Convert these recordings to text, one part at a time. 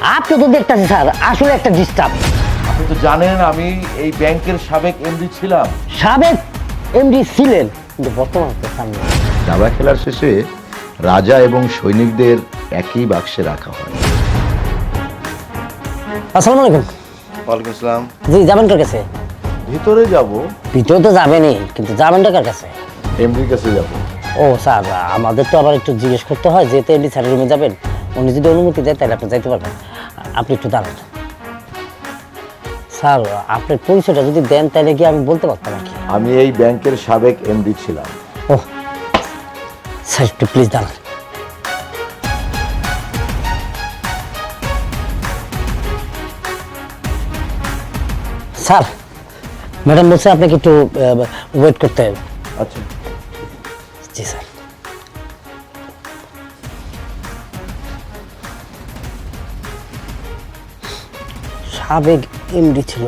আপনি তো দেখতেছি স্যার আসলে একটা ডিস্টার্ব আপনি তো জানেন আমি এই ব্যাংকের সাবেক এমডি ছিলাম। সাবেক এমডি ছিলেন কিন্তু বর্তমানে তো সামনে দাবা খেলার শেষে রাজা এবং সৈনিকদের একই বাক্সে রাখা হয়। আসসালামু আলাইকুম। ওয়ালাইকুম আসসালাম। জি যাবেন কার কাছে? ভিতরে যাব। ভিতরে তো যাবেনই কিন্তু যাবেন কার কাছে? এমডির কাছে যাব। ও স্যার আমাদের তো আবার একটু জিজ্ঞেস করতে হয় যেতে এমডি স্যারের রুমে যাবেন উনি যদি অনুমতি দেয় তাহলে আপনি যাইতে পারবেন। আপনি একটু দাঁড়ান। স্যার আপনার পরিচয়টা যদি দেন তাহলে কি আমি বলতে পারতাম আর কি? আমি এই ব্যাংকের সাবেক এমডি ছিলাম। ও স্যার একটু প্লিজ দাঁড়ান। স্যার ম্যাডাম বলছে আপনাকে একটু ওয়েট করতে হবে। আচ্ছা। জি স্যার। সাবেক এমডি ছিল।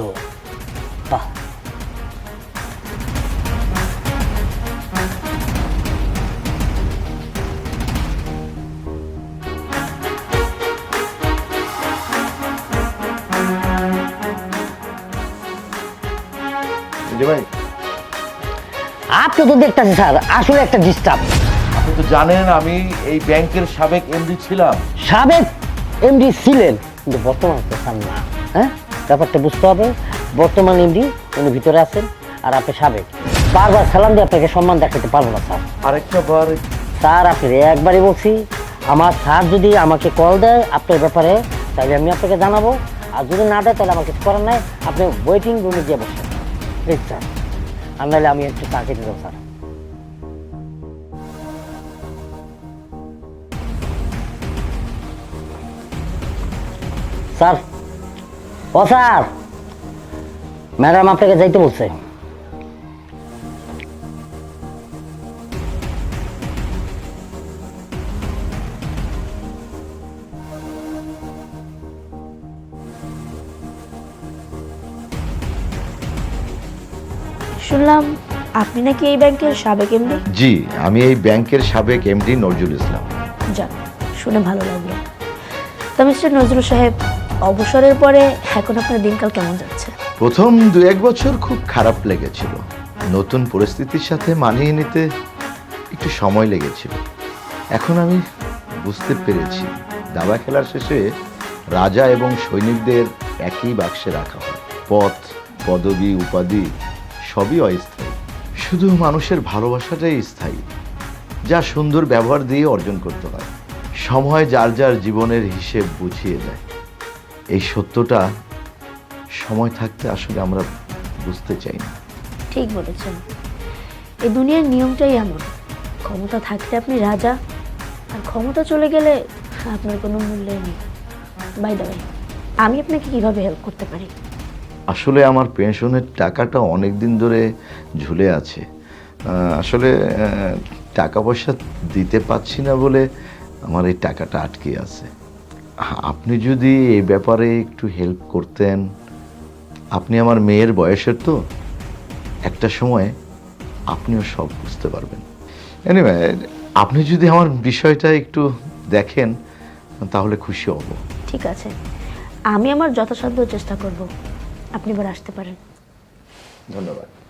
বাহ। ভাই আপনি তো দেখতেছি স্যার আসলে একটা ডিস্টার্ব আপনি তো জানেন আমি এই ব্যাংকের সাবেক এমডি ছিলাম। সাবেক এমডি ছিলেন কিন্তু বর্তমানে তো স্যার না। হ্যাঁ? ব্যাপারটা বুঝতে হবে। বর্তমান এমডি উনি ভিতরে আছেন আর আপনি সাবেক। বারবার সালাম দিয়ে আপনাকে সম্মান দেখাতে পারব না স্যার। আরেকটা বার। স্যার আপনি একবারই বলছি আমার স্যার যদি আমাকে কল দেয় আপনার ব্যাপারে তাহলে আমি আপনাকে জানাব। আর যদি না দেয় তাহলে আমার কিছু করার নাই। আপনি ওয়েটিং রুমে গিয়ে বসেন। Please sir. আর নাহলে আমি একটু চা খেতে দেবো স্যার। স্যার ও স্যার। ম্যাডাম আপনাকে যাইতে বলছে। শুনলাম আপনি নাকি এই ব্যাংকের সাবেক এমডি? জি আমি এই ব্যাংকের সাবেক এমডি নজরুল ইসলাম। যাক শুনে ভালো লাগল। তা মিস্টার নজরুল সাহেব অবসরের পরে এখন আপনার দিনকাল কেমন যাচ্ছে? প্রথম দু এক বছর খুব খারাপ লেগেছিল। নতুন পরিস্থিতির সাথে মানিয়ে নিতে একটু সময় লেগেছিল। এখন আমি বুঝতে পেরেছি, দাবা খেলার শেষে রাজা এবং সৈনিকদের একই বাক্সে রাখা হয়। পথ, পদবি, উপাধি সবই অস্থায়ী। শুধু মানুষের ভালোবাসাটাই স্থায়ী, যা সুন্দর ব্যবহার দিয়ে অর্জন করতে হয়। সময় যার যার জীবনের হিসেব বুঝিয়ে দেয়। এই সত্যটা সময় থাকতে আসলে আমরা বুঝতে চাই না। ঠিক বলেছেন। এই দুনিয়ার নিয়মটাই এমন। ক্ষমতা থাকতে আপনি রাজা আর ক্ষমতা চলে গেলে আপনার কোনো মূল্যই নেই। বাই দ্য আমি আপনাকে কীভাবে হেল্প করতে পারি? আসলে আমার পেনশনের টাকাটা অনেক দিন ধরে ঝুলে আছে। আসলে টাকা পয়সা দিতে পারছি না বলে আমার এই টাকাটা আটকে আছে। আপনি যদি এই ব্যাপারে একটু হেল্প করতেন। আপনি আমার মেয়ের বয়সের তো। একটা সময় আপনিও সব বুঝতে পারবেন। এনিওয়ে আপনি যদি আমার বিষয়টা একটু দেখেন তাহলে খুশি হব। ঠিক আছে। আমি আমার যথাসাধ্য চেষ্টা করব। আপনি এবার আসতে পারেন। ধন্যবাদ।